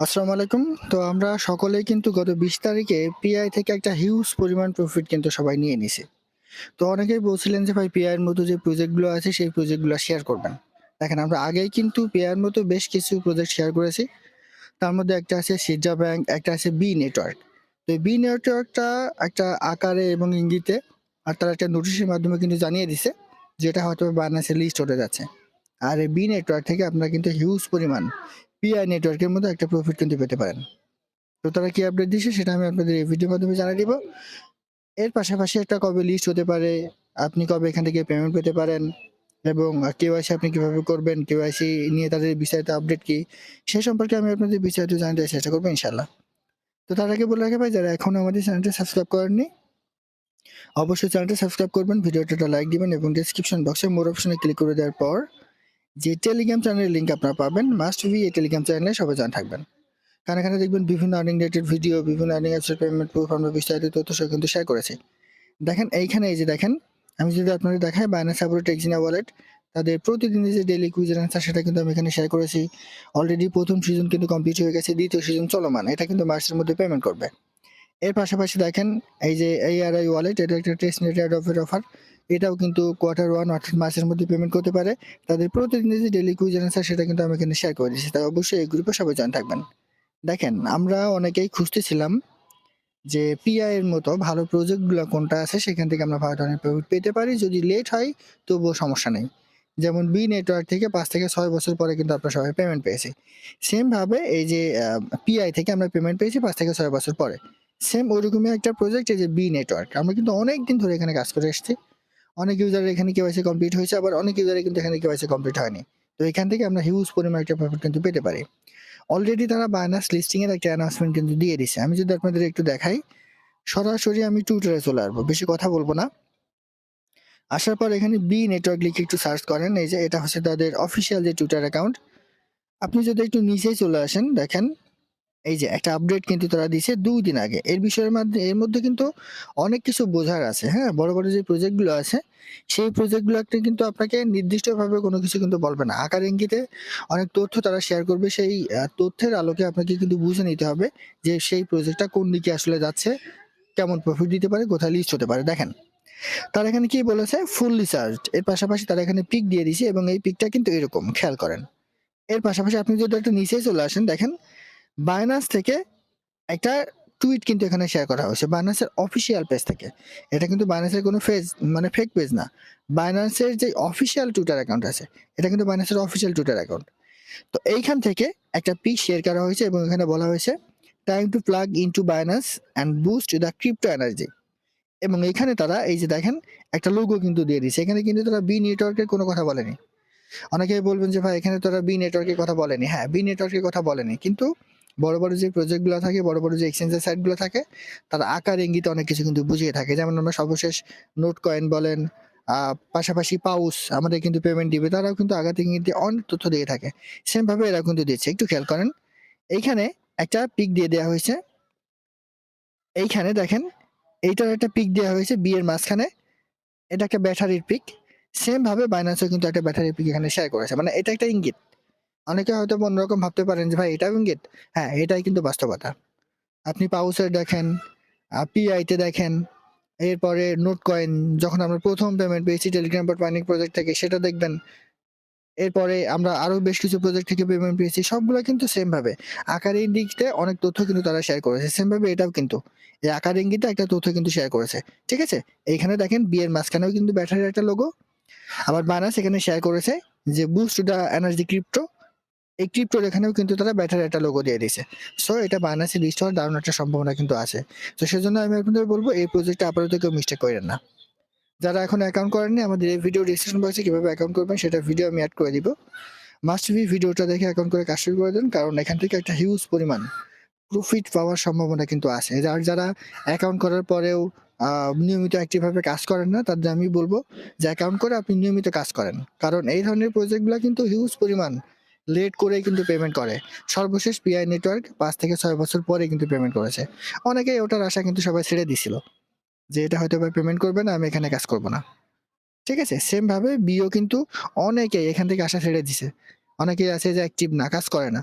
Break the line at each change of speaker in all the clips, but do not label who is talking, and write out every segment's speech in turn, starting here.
আসসালামু আলাইকুম। তো আমরা সকলেই কিন্তু গত বিশ তারিখে পিআই থেকে একটা হিউজ পরিমাণ প্রফিট কিন্তু সবাই নিয়ে নিছে। তো অনেকেই বলছিলেন যে, ভাই পিআইয়ের মতো যে প্রজেক্টগুলো আছে, সেই প্রজেক্টগুলো শেয়ার করবেন। দেখেন, আমরা আগেই কিন্তু পিআইয়ের মতো বেশ কিছু প্রজেক্ট শেয়ার করেছি। তার মধ্যে একটা আছে সিজা ব্যাংক একটা আছে বি নেটওয়ার্ক তো বি নেটওয়ার্কটা একটা আকারে এবং ইঙ্গিতে, আর তার একটা নোটিশের মাধ্যমে কিন্তু জানিয়ে দিছে, যেটা হয়তো বায়ানাসে লিস্ট হতে যাচ্ছে। আর বি নেটওয়ার্ক থেকে আপনারা কিন্তু হিউজ পরিমাণ পিআই নেটওয়ার্কের মধ্যে একটা প্রফিট কিন্তু পেতে পারেন। তো তারা কি আপডেট দিচ্ছে সেটা আমি আপনাদের এই ভিডিওর মাধ্যমে জানিয়ে দিব। এর পাশাপাশি একটা কবে লিস্ট হতে পারে, আপনি কবে এখান থেকে পেমেন্ট পেতে পারেন এবং কেওয়াইসি আপনি কীভাবে করবেন কেওয়াইসি নিয়ে তাদের বিস্তারিত আপডেট কি, সে সম্পর্কে আমি আপনাদের বিস্তারিত জানতে চেষ্টা করব ইনশাল্লাহ তো তার আগে বলে রাখে ভাই, যারা এখনও আমাদের চ্যানেলটা সাবস্ক্রাইব করেননি, অবশ্যই চ্যানেলটা সাবস্ক্রাইব করবেন, ভিডিওটা লাইক দিবেন এবং ডিসক্রিপশন বক্সে মোর অপশনে ক্লিক করে দেওয়ার পর যে টেলিগ্রাম চ্যানেলের লিঙ্ক আপনারা পাবেন মাস্ট বি এই টেলিগ্রাম চ্যানেলে সবাই জানা থাকবেন। কারণ এখানে দেখবেন বিভিন্ন আর্নিং রিলেটেড ভিডিও বিভিন্ন আর্নিং অ্যাপসের পেমেন্ট প্রুফ আমরা বিস্তারিত তথ্য সহ কিন্তু শেয়ার করেছি। দেখেন, এইখানে এই যে দেখেন, আমি যদি আপনাদের দেখাই বায়ানা সাপোর্ট টেক্সিনা ওয়ালেট তাদের প্রতিদিনের যে ডেলি কুইজের আনসার সেটা কিন্তু আমি এখানে শেয়ার করেছি। অলরেডি প্রথম সিজন কিন্তু কমপ্লিট হয়ে গেছে, দ্বিতীয় সিজন চলমান, এটা কিন্তু মার্চের মধ্যে পেমেন্ট করবে। এর পাশাপাশি দেখেন, এই যে এই আর আই ওয়ালেট এটা একটা টেস্ট নেট অফার এটাও কিন্তু কোয়ার্টার ওয়ান অর্থাৎ মাসের মধ্যে পেমেন্ট করতে পারে। তাদের প্রতিদিন যে ডেলি কুইজ আনসার সেটা কিন্তু আমি এখানে শেয়ার করে দিচ্ছি তাই অবশ্যই এই গ্রুপে সবাই জয়েন থাকবেন। দেখেন, আমরা অনেকেই খুঁজতেছিলাম যে পিআই এর মতো ভালো প্রজেক্টগুলো কোনটা আছে, সেখান থেকে আমরা ভালো ধরনের পেমেন্ট পেতে পারি। যদি লেট হয়, তবুও সমস্যা নেই। যেমন বি নেটওয়ার্ক থেকে পাঁচ থেকে ছয় বছর পরে কিন্তু আমরা সবাই পেমেন্ট পেয়েছি। সেমভাবে এই যে পিআই থেকে আমরা পেমেন্ট পেয়েছি পাঁচ থেকে ছয় বছর পরে। সেম ওইরকমই একটা প্রজেক্ট এই যে বি নেটওয়ার্ক আমরা কিন্তু অনেক দিন ধরে এখানে কাজ করে এসেছি। অনেক ইউজারের এখানে কেওয়াইসি কমপ্লিট হয়েছে, আবার অনেক ইউজারের কিন্তু এখানে কেওয়াইসি কমপ্লিট হয়নি। তো এখান থেকে আমরা হিউজ পরিমাণ একটা প্রফিট কিন্তু পেতে পারি। অলরেডি তারা বায়ানাস লিস্টিংয়ের একটা অ্যানাউন্সমেন্ট কিন্তু দিয়ে দিছে। আমি যদি আপনাদের একটু দেখাই, সরাসরি আমি টুইটারে চলে আসব, বেশি কথা বলব না। আসার পর এখানে বি নেটওয়ার্ক লিখে একটু সার্চ করেন, এই যে এটা হচ্ছে তাদের অফিসিয়াল যে টুইটার অ্যাকাউন্ট আপনি যদি একটু নিচেই চলে আসেন, দেখেন এই যে একটা আপডেট কিন্তু তারা দিয়েছে দুই দিন আগে। এর বিষয়ের মধ্যে এর মধ্যে কিন্তু অনেক কিছু বোঝার আছে হ্যাঁ? বড় বড় যে প্রজেক্টগুলো আছে, সেই প্রজেক্টগুলো কিন্তু আপনাকে নির্দিষ্টভাবে কোনো কিছু কিন্তু বলবে না। আকার ইঙ্গিতে অনেক তথ্য তারা শেয়ার করবে, সেই তথ্যের আলোকে আপনাকে কিন্তু বুঝে নিতে হবে যে সেই প্রজেক্টটা কোন দিকে আসলে যাচ্ছে, কেমন প্রফিট দিতে পারে, কোথায় লিস্ট হতে পারে। দেখেন, তারা এখানে কি বলেছে? ফুল চার্জ এর পাশাপাশি তারা এখানে পিক দিয়ে দিয়েছে এবং এই পিকটা কিন্তু এরকম, খেয়াল করেন। এর পাশাপাশি আপনি যদি একটা নিচে চলে আসেন, দেখেন বাইনান্স থেকে একটা টুইট কিন্তু এখানে শেয়ার করা হয়েছে বাইনান্সের অফিসিয়াল পেজ থেকে। এটা কিন্তু বাইনান্সের কোনো ফেজ মানে ফেক পেজ না। বাইনান্সের যে অফিসিয়াল টুইটার অ্যাকাউন্ট আছে, এটা কিন্তু বাইনান্সের অফিসিয়াল টুইটার অ্যাকাউন্ট তো এইখান থেকে একটা পিক শেয়ার করা হয়েছে এবং এখানে বলা হয়েছে time to plug in to Binance and boost the crypto energy এবং এখানে তারা এই যে দেখেন, একটা লোগো কিন্তু দিয়ে দিয়েছে। এখানে কিন্তু তারা বি নেটওয়ার্কের কোনো কথা বলেনি। অনেকেই বলবেন যে, ভাই, এখানে তারা বি নেটওয়ার্কের কথা বলেনি। হ্যাঁ বি নেটওয়ার্কের কথা বলেনি। কিন্তু বড় বড় যে প্রজেক্টগুলো থাকে, বড় বড় যে এক্সচেঞ্জের সাইটগুলো থাকে, তার আকার, ইঙ্গিতে অনেক কিছু কিন্তু বুঝিয়ে থাকে। যেমন আমরা সর্বশেষ নোট কয়েন বলেন পাশাপাশি পাউস আমাদের কিন্তু পেমেন্ট দিবে, তারাও কিন্তু আঘাত, ইঙ্গিতে অনেক তথ্য দিয়ে থাকে। সেম ভাবে এরা কিন্তু দিচ্ছে। একটু খেয়াল করেন, এইখানে একটা পিক দিয়ে দেওয়া হয়েছে। এইখানে দেখেন, এইটার একটা পিক দেওয়া হয়েছে বিয়ের মাঝখানে। এটা একটা ব্যাটারির পিক সেম ভাবে বাইন্যান্সও কিন্তু একটা ব্যাটারির পিক এখানে শেয়ার করেছে। মানে এটা একটা ইঙ্গিত। অনেকে হয়তো অন্যরকম ভাবতে পারেন যে, ভাই, এটাও ইঙ্গিত? হ্যাঁ এটাই কিন্তু বাস্তবতা। আপনি পাউসের দেখেন পিআইতে দেখেন, এরপরে নোট কয়েন, যখন আমরা প্রথম পেমেন্ট পেয়েছি টেলিগ্রাম বা মাইনিং প্রজেক্ট থেকে, সেটা দেখবেন। এরপরে আমরা আরও বেশ কিছু প্রজেক্ট থেকে পেমেন্ট পেয়েছি, সবগুলো কিন্তু সেমভাবে আকার ইঙ্গিতে অনেক তথ্য কিন্তু তারা শেয়ার করেছে সেমভাবে এটাও কিন্তু। এই আকার ইঙ্গিতে একটা তথ্য কিন্তু শেয়ার করেছে, ঠিক আছে? এইখানে দেখেন বিয়ের মাঝখানেও কিন্তু ব্যাটারির একটা লোগো আবার বানাস এখানে শেয়ার করেছে যে boost to the energy crypto এই ক্রিপ্টোর এখানেও কিন্তু তারা ব্যাটারি একটা লোগো দিয়ে দিয়েছে। সো এটা বায়ানাসে লিস্ট হওয়ার দারুণ একটা সম্ভাবনা কিন্তু আছে। তো সেজন্য আমি আপনাদের বলব, এই প্রজেক্টটা আপাতত কেউ মিস্টেক করেন না। যারা এখন অ্যাকাউন্ট করেননি, আমাদের এই ভিডিও ডিসক্রিপশন বক্সে কীভাবে অ্যাকাউন্ট করবেন, সেটা ভিডিও আমি অ্যাড করে দিব। মাস্ট বি ভিডিওটা দেখে অ্যাকাউন্ট করে কাজ শুরু করে দেন, কারণ এখান থেকে একটা হিউজ পরিমাণ প্রফিট পাওয়ার সম্ভাবনা কিন্তু আছে। যার যারা অ্যাকাউন্ট করার পরেও নিয়মিত অ্যাক্টিভভাবে কাজ করেন না, তাদের আমি বলব যে অ্যাকাউন্ট করে আপনি নিয়মিত কাজ করেন। কারণ এই ধরনের প্রজেক্টগুলো কিন্তু হিউজ পরিমাণ লেট করেই কিন্তু পেমেন্ট করে। সর্বশেষ পিআই নেটওয়ার্ক পাঁচ থেকে ছয় বছর পরে কিন্তু পেমেন্ট করেছে। অনেকেই ওটার আশা কিন্তু সবাই ছেড়ে দিছিল যে এটা হয়তো পেমেন্ট করবে না, আমি এখানে কাজ করব না। ঠিক আছে? সেম ভাবে বিও কিন্তু অনেকেই এখান থেকে আশা ছেড়ে দিছে। অনেকেই আছে যে অ্যাক্টিভ না, কাজ করে না।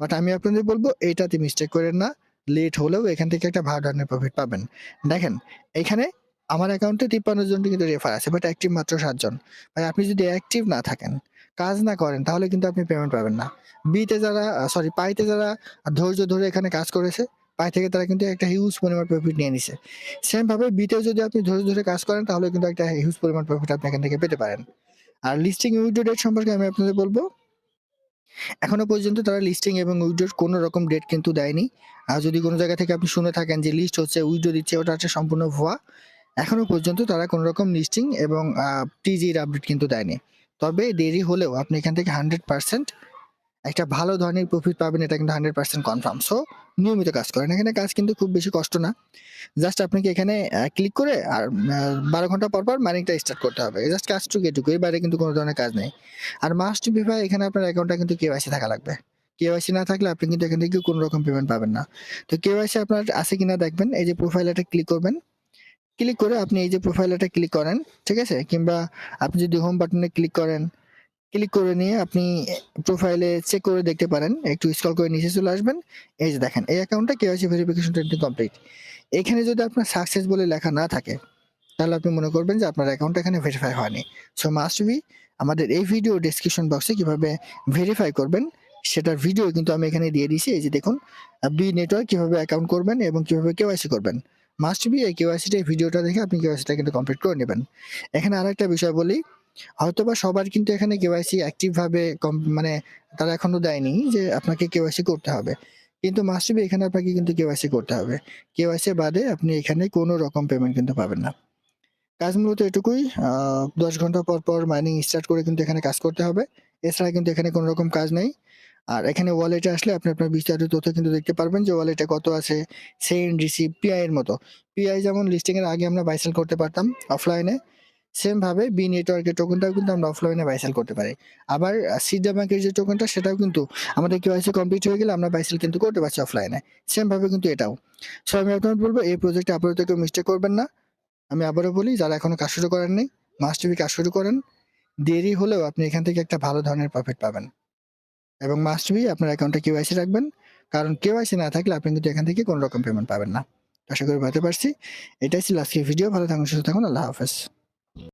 বাট আমি আপনাদের বলব এইটাতে মিস্টেক করেন না। লেট হলেও এখান থেকে একটা ভালো ধরনের প্রফিট পাবেন। দেখেন, এখানে আমার অ্যাকাউন্টে তিপ্পান্ন জন কিন্তু রেফার আছে বাট অ্যাক্টিভ মাত্র সাতজন। ভাই, আপনি যদি অ্যাক্টিভ না থাকেন কাজ না করেন, তাহলে কিন্তু আপনি পেমেন্ট পাবেন না। বিতে যারা সরি পাইতে যারা ধৈর্য ধরে এখানে কাজ করেছে, পাই থেকে তারা কিন্তু একটা হিউজ পরিমাণ প্রফিট নিয়ে নিছে। সেম ভাবে বিতে যদি আপনি ধৈর্য ধরে কাজ করেন, তাহলে কিন্তু একটা হিউজ পরিমাণ প্রফিট আপনি এখান থেকে পেতে পারেন। আর লিস্টিং উইড্রো ডেট সম্পর্কে আমি আপনাদের বলব, এখনও পর্যন্ত তারা লিস্টিং এবং উইড্রোর কোনো রকম ডেট কিন্তু দেয়নি। আর যদি কোনো জায়গা থেকে আপনি শুনে থাকেন যে লিস্ট হচ্ছে উইড্রো দিচ্ছে, ওটা হচ্ছে সম্পূর্ণ ভুয়া, এখনও পর্যন্ত তারা কোনো রকম লিস্টিং এবং টিজির আপডেট কিন্তু দেয়নি। তবে দেরি হলেও আপনি এখান থেকে হান্ড্রেড পার্সেন্ট একটা ভালো ধরনের প্রফিট পাবেন, এটা কিন্তু হান্ড্রেড পার্সেন্ট কনফার্ম সো নিয়মিত কাজ করেন। এখানে কাজ কিন্তু খুব বেশি কষ্ট না। জাস্ট আপনাকে এখানে ক্লিক করে আর বারো ঘণ্টা পর পর মাইনিংটা স্টার্ট করতে হবে। জাস্ট কাজটুকু এটুকু, এর বাইরে কিন্তু কোনো ধরনের কাজ নেই। আর মাস্ট বি ভাই, এখানে আপনার অ্যাকাউন্টটা কিন্তু কেওয়াইসি থাকা লাগবে। কেওয়াইসি না থাকলে আপনি কিন্তু এখান থেকে কোনো রকম পেমেন্ট পাবেন না। তো কেওয়াইসি আপনার আছে কিনা দেখবেন, এই যে প্রোফাইল এটা ক্লিক করবেন। ক্লিক করে আপনি এই যে প্রোফাইল এটা ক্লিক করেন, ঠিক আছে? কিংবা আপনি যদি হোম বাটনে ক্লিক করেন ক্লিক করে নিয়ে আপনি প্রোফাইলে চেক করে দেখতে পারেন, একটু স্ক্রল করে নিচে চলে আসবেন। এই যে দেখেন, এই অ্যাকাউন্টটা কেওয়াইসি ভেরিফিকেশন টোয়েন্টি কমপ্লিট এখানে যদি আপনার সাকসেস বলে লেখা না থাকে, তাহলে আপনি মনে করবেন যে আপনার অ্যাকাউন্ট এখানে ভেরিফাই হয়নি। সো মাস্ট বি আমাদের এই ভিডিও ডেসক্রিপশন বক্সে কীভাবে ভেরিফাই করবেন, সেটার ভিডিও কিন্তু আমি এখানে দিয়ে দিয়েছি। এই যে দেখুন বি নেটওয়ার্ক কীভাবে অ্যাকাউন্ট করবেন এবং কীভাবে কেওয়াইসি করবেন। মাস্ট বি এই কেওয়াইসিটা ভিডিওটা দেখে আপনি কেওয়াইসিটা কিন্তু কমপ্লিট করে নেবেন। এখানে আরেকটা বিষয় বলি, হয়তোবা সবার কিন্তু এখানে কেওয়াইসি অ্যাক্টিভভাবে কম মানে তারা এখনও দেয়নি যে আপনাকে কেওয়াইসি করতে হবে। কিন্তু মাস্ট বি এখানে আপনাকে কিন্তু কেওয়াইসি করতে হবে। কেওয়াইসি বাদে আপনি এখানে কোনো রকম পেমেন্ট কিন্তু পাবেন না। কাজ মূলত এটুকুই দশ ঘণ্টা পর পর মাইনিং স্টার্ট করে কিন্তু এখানে কাজ করতে হবে। এছাড়া কিন্তু এখানে কোনো রকম কাজ নেই। আর এখানে ওয়ালেটে আসলে আপনি আপনার বিস্তারিত তথ্য কিন্তু দেখতে পারবেন যে ওয়ালেটে কত আছে সেন্ড রিসিভ পিআই এর মতো। পিআই যেমন লিস্টিং এর আগে আমরা বাইসেল করতে পারতাম অফলাইনে সেম ভাবে বি নেটওয়ার্কের টোকেনটাও কিন্তু আমরা অফলাইনে বাইসেল করতে পারি। আবার সিডা ব্যাংকের যে টোকেনটা সেটাও কিন্তু আমাদের কেওয়াইসি কমপ্লিট হয়ে গেলে আমরা বাইসেল কিন্তু করতে পারছি অফলাইনে সেম ভাবে কিন্তু এটাও। সো আমি আপনার বলব, এই প্রজেক্টে আপাতত কেউ মিস্টেক করবেন না। আমি আবারও বলি, যারা এখনও কাজ শুরু করেননি মাস্ট বি কাজ শুরু করেন। দেরি হলেও আপনি এখান থেকে একটা ভালো ধরনের প্রফিট পাবেন। এবং মাস্ট বি আপনার অ্যাকাউন্টে কেওয়াইসি রাখবেন। কারণ কেওয়াইসি না থাকলে আপনি কিন্তু এখান থেকে কোনো রকম পেমেন্ট পাবেন না। আশা করি ভাবতে পারছি। এটাই ছিল আজকের ভিডিও ভালো থাকুন, সুস্থ থাকুন। আল্লাহ হাফেজ।